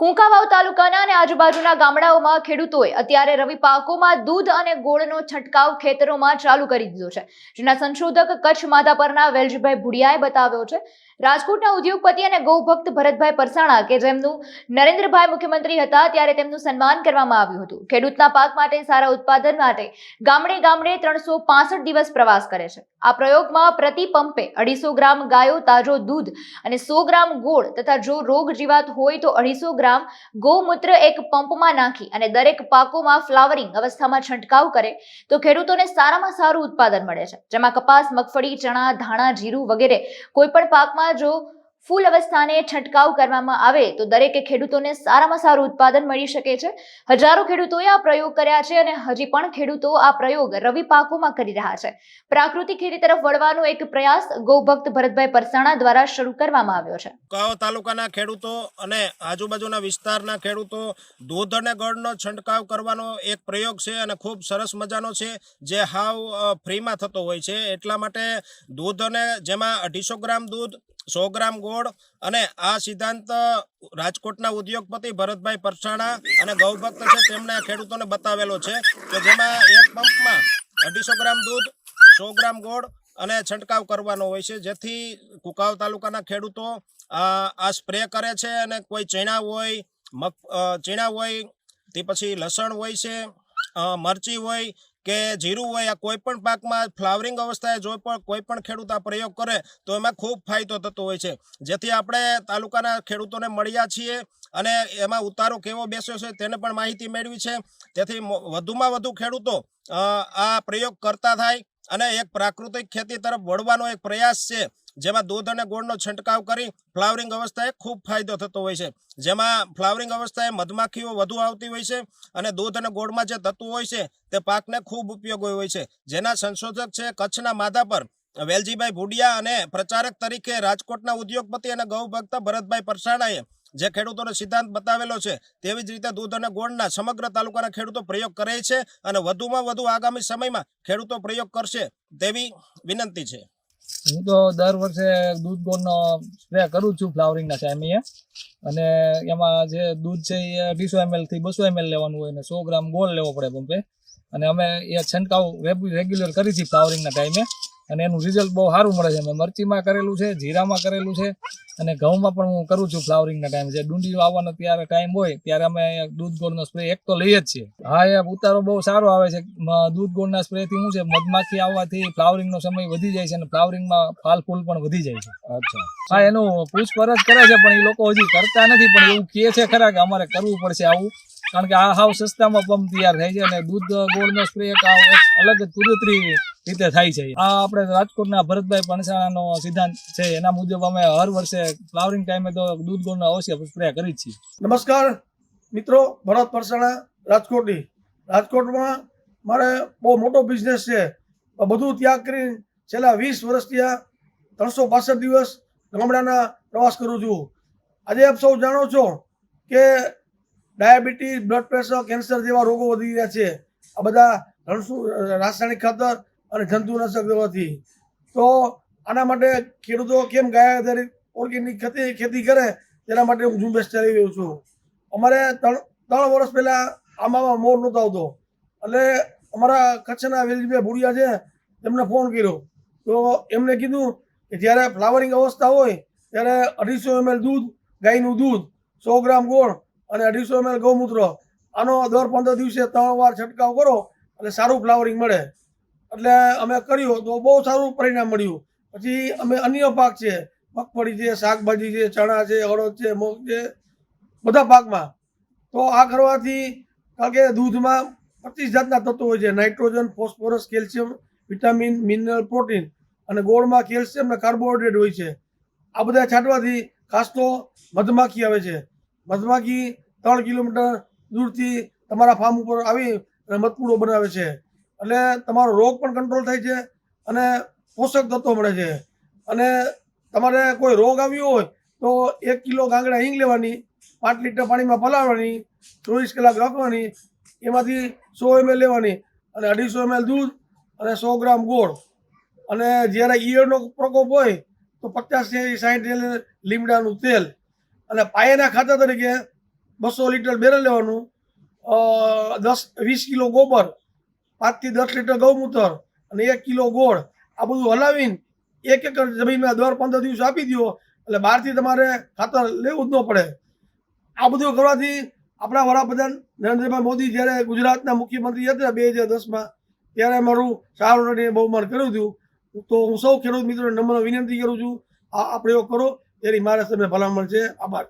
કુંકાવાવ તાલુકાના અને આજુબાજુના ગામડાઓમાં ખેડૂતોએ અત્યારે રવિ પાકોમાં દૂધ અને ગોળનો છંટકાવ ખેતરોમાં ચાલુ કરી દીધો છે. જેના સંશોધક કચ્છ માધાપરના વેલજીભાઈ ભુડિયાએ બતાવ્યો છે. રાજકોટના ઉદ્યોગપતિ અને ગૌભક્ત ભરતભાઈ પરસાણા કે જેમનું નરેન્દ્રભાઈ મુખ્યમંત્રી હતા ત્યારે તેમનું સન્માન કરવામાં આવ્યું હતું. ખેડૂતના પાક માટે સારા ઉત્પાદન માટે ગામડે ગામડે ત્રણસો દિવસ પ્રવાસ કરે છે. આ પ્રયોગમાં પ્રતિ પંપે અઢીસો ગ્રામ ગાયો, તાજો દૂધ અને સો ગ્રામ ગોળ તથા જો રોગ જીવાત હોય તો અઢીસો ગ્રામ ગૌમૂત્ર એક પંપમાં નાખી અને દરેક પાકોમાં ફ્લાવરિંગ અવસ્થામાં છંટકાવ કરે, તો ખેડૂતોને સારામાં સારું ઉત્પાદન મળે છે. જેમાં કપાસ, મગફળી, ચણા, ધાણા, જીરું વગેરે કોઈ પણ પાકમાં જો ફૂલ અવસ્થાને છંટકાવ કરવામાં આવે તો દરેક ખેડૂતોને સારામાં સારું ઉત્પાદન મળી શકે છે. હજારો ખેડૂતોએ આ પ્રયોગ કર્યા છે અને હજી પણ ખેડૂતો આ પ્રયોગ રવિ પાકોમાં કરી રહ્યા છે. પ્રાકૃતિક ખેતી તરફ વળવાનો એક પ્રયાસ ગૌભક્ત ભરતભાઈ પરસાણા દ્વારા શરૂ કરવામાં આવ્યો છે. કાવ તાલુકાના ખેડૂતો અને આજુબાજુના વિસ્તારના ખેડૂતો દૂધ અને ગળનો છંટકાવ કરવાનો એક પ્રયોગ છે અને ખૂબ સરસ મજાનો છે. જે હાવ ફ્રીમાં થતો હોય છે. એટલા માટે દૂધ અને જેમાં અઢીસો ગ્રામ દૂધ સો ગ્રામ ગોળ અને આ સિદ્ધાંત રાજકોટના ઉદ્યોગપતિ ભરતભાઈ પરસાણા અને ગૌભક્ત છે તેમણે ખેડૂતોને બતાવેલો છે કે જેમાં એક પંપમાં અઢીસો ગ્રામ દૂધ, સો ગ્રામ ગોળ અને છંટકાવ કરવાનો હોય છે. જેથી કુકાવ તાલુકાના ખેડૂતો આ સ્પ્રે કરે છે અને કોઈ ચીણા હોય, મગ ચીણા હોય, તે પછી લસણ હોય છે મરચી હોય કે જીરું હોય આ કોઈ પણ પાકમાં ફ્લાવરિંગ અવસ્થાએ જો પણ કોઈ પણ ખેડૂત આ પ્રયોગ કરે, તો એમાં ખૂબ ફાયદો થતો હોય છે. જેથી આપણે તાલુકાના ખેડૂતોને મળ્યા છીએ અને એમાં ઉતારો કેવો બેસ્યો છે તેને પણ માહિતી મેળવી છે. તેથી વધુમાં વધુ ખેડૂતો આ પ્રયોગ કરતા થાય અને એક પ્રાકૃતિક ખેતી તરફ વળવાનો એક પ્રયાસ છે. જેમાં દૂધ અને ગોળનો છંટકાવ કરી ફ્લાવરિંગ અવસ્થાએ ખૂબ ફાયદો થતો હોય છે. જેમાં ફ્લાવરિંગ અવસ્થાએ મધમાખીઓ વધુ આવતી હોય છે અને દૂધ અને ગોળમાં જે તત્વો હોય છે તે પાકને ખૂબ ઉપયોગી હોય છે. જેના સંશોધક છે કચ્છના માધા પર. વેલજીભાઈ ભુડિયા અને પ્રચારક તરીકે રાજકોટના ઉદ્યોગપતિ અને ગૌભક્ત ભરતભાઈ પરસાણાએ જે ખેડૂતોને સિદ્ધાંત બતાવેલો છે તેવી જ રીતે દૂધ અને ગોળના સમગ્ર તાલુકાના ખેડૂતો પ્રયોગ કરે છે અને વધુમાં વધુ આગામી સમયમાં ખેડૂતો પ્રયોગ કરશે તેવી વિનંતી છે. હું તો દર વર્ષે દૂધ ગોળનો સ્પ્રે કરું છું ફ્લાવરિંગના ટાઈમે અને એમાં જે દૂધ છે એ અઢીસો એમએલથી બસો એમએલ લેવાનું હોય અને સો ગ્રામ ગોળ લેવો પડે પંપે. અને અમે એ છંટકાવ રેગ્યુલર કરી છીએ ફ્લાવરિંગના ટાઈમે અને એનું રિઝલ્ટ બહુ સારું મળે છે. મેં મરચીમાં કરેલું છે જીરામાં કરેલું છે અને ઘઉંમાં પણ હું કરું છું ફ્લાવરિંગના ટાઈમે જે ડુંડી આવવાનો ત્યારે ટાઈમ હોય ત્યારે અમે દૂધ ગોળનો સ્પ્રે એક તો લઈએ જ છીએ. હા એ ઉતારો બહુ સારો આવે છે. દૂધ ગોળના સ્પ્રેથી શું છે? મધમાખી આવવાથી ફ્લાવરિંગનો સમય વધી જાય છે અને ફ્લાવરિંગમાં ફાલ ફૂલ પણ વધી જાય છે. અચ્છા. હા એનું પૂછપરછ કરે છે પણ એ લોકો હજી કરતા નથી. પણ એવું કહે છે ખરા કે અમારે કરવું પડશે આવું. કારણ કે આ હાવ સસ્તામાં પંપ તૈયાર થાય છે અને દૂધ ગોળનો સ્પ્રે એક અલગ કુદરતી રીતે થાય છે. આ આપણે રાજકોટના ભરતભાઈ પણસાણાનો સિદ્ધાંત છે. એના મુજબ અમે હર વર્ષે ફ્લાવરિંગ ટાઈમે તો દૂધ, ગોળનો અવશ્ય સ્પ્રે કરી છીએ. નમસ્કાર મિત્રો, ભરત પરસાણા રાજકોટની. રાજકોટમાં મારે બહુ મોટો બિઝનેસ છે. બધું ત્યાગ કરીને છેલ્લા વીસ વર્ષથી ત્રણસો પાસઠ દિવસ ગામડાના પ્રવાસ કરું છું. આજે આપ સૌ જાણો છો કે ડાયાબિટીસ, બ્લડ પ્રેશર, કેન્સર જેવા રોગો વધી રહ્યા છે. આ બધા રાસાયણિક ખાતર અને જંતુનાશક દવાથી તો આના માટે ખેડૂતો કેમ ગાય આધારિત ઓર્ગેનિક ખેતી ખેતી કરે? તેના માટે હું ઝુંબેશ ચલાવી રહ્યો છું. અમારે ત્રણ ત્રણ વર્ષ પહેલાં આમાં મોર નહોતો આવતો. એટલે અમારા કચ્છના વેલજીભાઈ ભુડિયા છે, તેમને ફોન કર્યો. તો એમને કીધું કે જ્યારે ફ્લાવરિંગ અવસ્થા હોય, ત્યારે અઢીસો એમએલ દૂધ, ગાયનું દૂધ, સો ગ્રામ ગોળ અને અઢીસો એમએલ ગૌમૂત્ર. આનો દર પંદર દિવસે ત્રણ વાર છંટકાવ કરો એટલે સારું ફ્લાવરિંગ મળે. એટલે અમે કર્યું તો બહુ સારું પરિણામ મળ્યું. પછી અમે અન્ય પાક છે, મગફળી છે, શાકભાજી છે, ચણા છે, અડદ છે, મગ છે, બધા પાકમાં. તો આ કરવાથી, કારણ કે દૂધમાં પચીસ જાતના તત્વો હોય છે, nitrogen, phosphorus, calcium, vitamin, mineral, protein અને ગોળમાં કેલ્શિયમ અને કાર્બોહાઈડ્રેટ હોય છે. આ બધા છાંટવાથી ખાસ તો મધમાખી આવે છે. મધમાખી ત્રણ કિલોમીટર દૂરથી તમારા ફાર્મ ઉપર આવી અને મધપૂડો બનાવે છે. એટલે તમારો રોગ પણ કંટ્રોલ થાય છે અને પોષક તત્વો મળે છે. અને તમારે કોઈ રોગ આવ્યો હોય તો એક કિલો ગાંગડા હિંગ લેવાની, પાંચ લીટર પાણીમાં પલાળવાની, ચોવીસ કલાક રાખવાની, એમાંથી સો એમએલ લેવાની અને અઢીસો એમએલ દૂધ અને સો ગ્રામ ગોળ. અને જ્યારે ઈયળનો પ્રકોપ હોય તો પચાસથી સાઠ લીમડાનું તેલ અને પાયાના ખાતર તરીકે બસો લીટર બેરલ લેવાનું દસ, વીસ કિલો ગોબર, પાંચથી દસ લીટર ગૌમૂત્ર અને એક કિલો ગોળ, આ બધું હલાવીને એક એકર જમીનમાં દર પંદર દિવસ આપી દો એટલે બહારથી તમારે ખાતર લેવું જ ન પડે. આ બધું કરવાથી આપણા વડાપ્રધાન નરેન્દ્રભાઈ મોદી જ્યારે ગુજરાતના મુખ્યમંત્રી હતા બે હજાર દસમાં, ત્યારે મારું સારું બહુમાન કર્યું હતું. તો હું સૌ ખેડૂત મિત્રોને નમ્ર વિનંતી કરું છું, આ પ્રયોગ કરો. એની મારે તમને ભલામણ છે. આભાર.